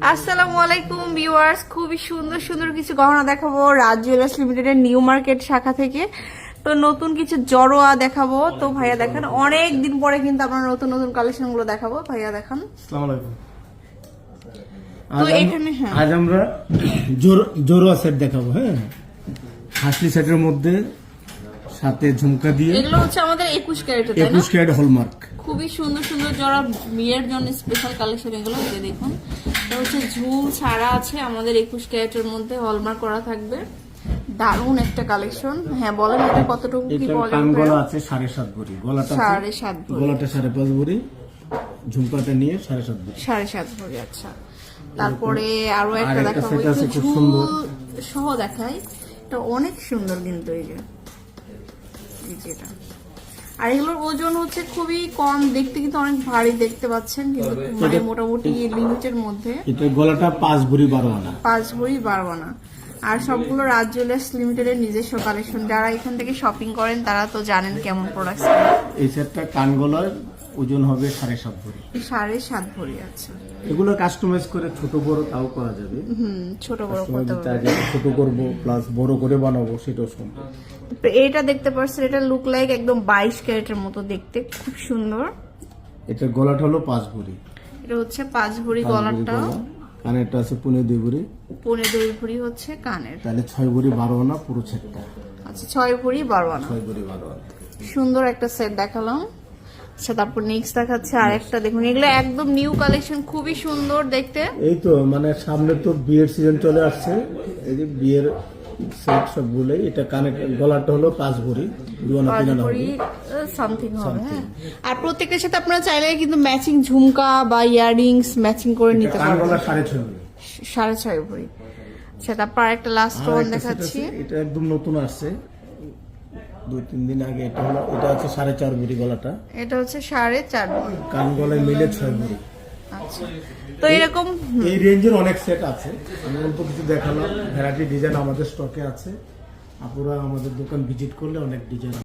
আসসালামু আলাইকুম ভিউয়ার্স। খুবই সুন্দর সুন্দর কিছু গহনা দেখাবো রাজ জুয়েলার্স লিমিটেডের নিউ মার্কেট শাখা থেকে। তো নতুন কিছু জড়োয়া দেখাবো। তো ভাইয়া দেখান অনেক দিন পরে কিন্তু আমরা নতুন নতুন কালেকশনগুলো দেখাবো। ভাইয়া দেখান। তো এখানে, হ্যাঁ। আজ আমরা জোর- জোরোয়া সেট দেখাবো হ্যাঁ? হাসলি সেটের মধ্যে সাথে ঝুমকা দিয়ে এগুলো হচ্ছে আমাদের একুশ ক্যারেটের তাই না? একুশ ক্যারেট হলমার্ক। খুবই সুন্দর সুন্দর যারা বিয়ের জন্য স্পেশাল কালেকশন এগুলো এই দেখুন। এটা হচ্ছে ঝুল ছাড়া আছে আমাদের একুশ ক্যারেটের মধ্যে হলমার্ক করা থাকবে। দারুণ একটা কালেকশন হ্যাঁ বলেন এটা কতটুকু কি গলা আছে সাড়ে সাত ভরি। গলাটা আছে- সাড়ে সাত ভরি। গলাটা সাড়ে পাঁচ ভরি। ঝুমকাটা নিয়ে সাড়ে সাত ভরি। সাড়ে সাত ভরি আচ্ছা। তারপরে আরও একটা দেখাবো ঝুল সহ দেখাই। এটা অনেক সুন্দর কিন্তু এই যে। এই যে এটা। আর এগুলোর ওজন হচ্ছে খুবই কম দেখতে কিন্তু অনেক ভারী দেখতে পাচ্ছেন কিন্তু মানে মোটামুটি লিমিটের মধ্যে। এটার গলাটা পাঁচ ভরি বারো আনা। পাঁচ ভরি বারো না আর সবগুলো রাজ জুয়েলার্স লিমিটেডের নিজস্ব কালেকশন যারা এখান থেকে শপিং করেন তারা তো জানেন কেমন প্রোডাক্ট এই সেটটা কান গলার ওজন হবে সাড়ে সাত ভরি। সাড়ে সাত ভরি আছে এগুলো কাস্টমাইজ করে ছোট বড় তাও করা যাবে। হুম ছোট বড় করতে পারবে। ছোট করব প্লাস বড় করে বানাবো সেটাও সম্ভব। তো এটা দেখতে পাচ্ছেন এটা লুক লাইক একদম বাইশ ক্যারেটের মতো দেখতে খুব সুন্দর। এটার গলাটা হলো পাঁচ ভরি। এটা হচ্ছে পাঁচ ভরি গলাটা। কানেরটা আছে পনেরো দুই ভরি। পনেরো দুই ভরি হচ্ছে কানের। তাহলে ছয় ভরি বারো আনা পুরো সেটটা। আচ্ছা ছয় ভরি বারো আনা। ছয় ভরি বারো আনা। সুন্দর একটা সেট দেখালাম। আচ্ছা তারপর নেক্সট দেখাচ্ছে আর একটা দেখুন এগুলো একদম নিউ কালেকশন খুবই সুন্দর দেখতে। এই তো মানে সামনে তো বিয়ের সিজন চলে আসছে। এই যে বিয়ের সেট সবগুলোই এটা কানের গলাটা হলো পাঁচ ভরি দুয়ানা তিনানা হবে। সামথিং হবে হ্যাঁ। আর প্রত্যেকের সাথে আপনারা চাইলে কিন্তু ম্যাচিং ঝুমকা বা ইয়াররিংস ম্যাচিং করে নিতে পারবেন গলা সাড়ে ছয় সাড়ে ছয় ভরি আচ্ছা তারপর একটা লাস্ট ওয়ান দেখাচ্ছি। এটা একদম নতুন আসছে। দুই তিন দিন আগে এটা হলো এটা হচ্ছে সাড়ে চার ভরি গলাটা। এটা হচ্ছে সাড়ে চার কান গলায় মিলে ছয় ভরি আচ্ছা। তো এরকম এই রেঞ্জের অনেক সেট আছে। আমি অল্প কিছু দেখালাম। ভ্যারাইটি ডিজাইন আমাদের স্টকে আছে। আপুরা আমাদের দোকান ভিজিট করলে অনেক ডিজাইন